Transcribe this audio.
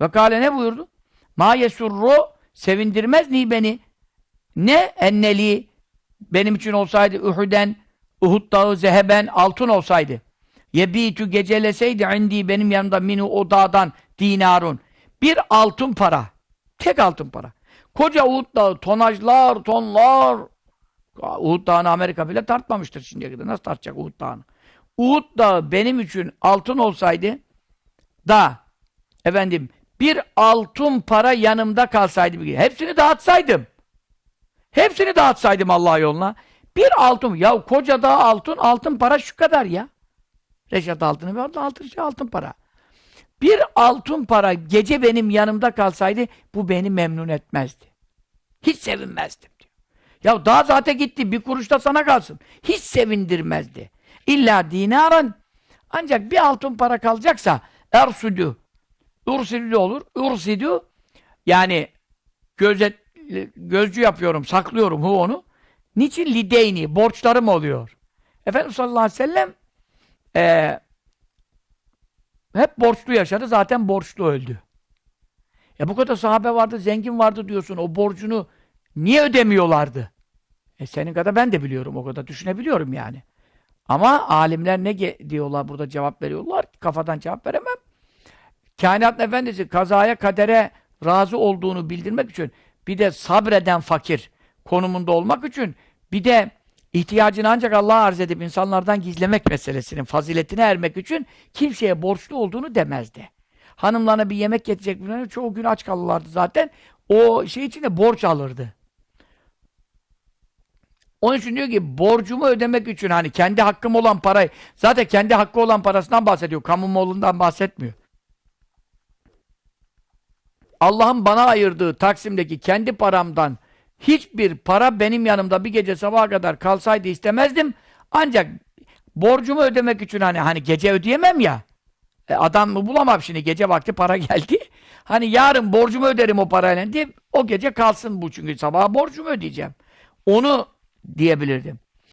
Ve kâle ne buyurdu? Ma yesurru sevindirmez ni beni. Ne enneli benim için olsaydı Uhud'en Uhud dağı zeheben altın olsaydı. Yebitü geceleseydi indi benim yanımda minu o dağdan dinarun. Bir altın para. Tek altın para. Koca Uhud dağı tonajlar, tonlar. Uhud dağını Amerika bile tartmamıştır şimdiye kadar. Nasıl tartacak Uhud dağını? Uhud dağı benim için altın olsaydı da efendim bir altın para yanımda kalsaydı. Hepsini dağıtsaydım. Hepsini dağıtsaydım Allah yoluna. Bir altın. Ya koca dağ altın, altın para şu kadar ya. Reşat altını bir altın, altın, altın para. Bir altın para gece benim yanımda kalsaydı bu beni memnun etmezdi. Hiç sevinmezdim diyor. Ya daha zaten gitti. Bir kuruş da sana kalsın. Hiç sevindirmezdi. İlla dinaran ancak bir altın para kalacaksa ersüdü ursidü olur. Ursidü yani gözet, gözcü yapıyorum, saklıyorum hu onu. Niçin lideyni? Borçlarım oluyor. Efendimiz sallallahu aleyhi ve sellem eee hep borçlu yaşadı. Zaten borçlu öldü. E bu kadar sahabe vardı, zengin vardı diyorsun. O borcunu niye ödemiyorlardı? E senin kadar ben de biliyorum. O kadar düşünebiliyorum yani. Ama alimler ne diyorlar burada cevap veriyorlar. Kafadan cevap veremem. Kainat Efendisi kazaya kadere razı olduğunu bildirmek için bir de sabreden fakir konumunda olmak için bir de ihtiyacını ancak Allah'a arz edip insanlardan gizlemek meselesinin faziletine ermek için kimseye borçlu olduğunu demezdi. Hanımlarına bir yemek getirecek bir çoğu gün aç kalırlardı zaten. O şey için de borç alırdı. Onun için diyor ki borcumu ödemek için hani kendi hakkım olan parayı zaten kendi hakkı olan parasından bahsediyor. Kamu malından bahsetmiyor. Allah'ın bana ayırdığı Taksim'deki kendi paramdan hiçbir para benim yanımda bir gece sabaha kadar kalsaydı istemezdim. Ancak borcumu ödemek için hani hani gece ödeyemem ya. E, adam mı bulamam şimdi gece vakti para geldi. Hani yarın borcumu öderim o parayla diye o gece kalsın bu çünkü sabaha borcumu ödeyeceğim. Onu diyebilirdim.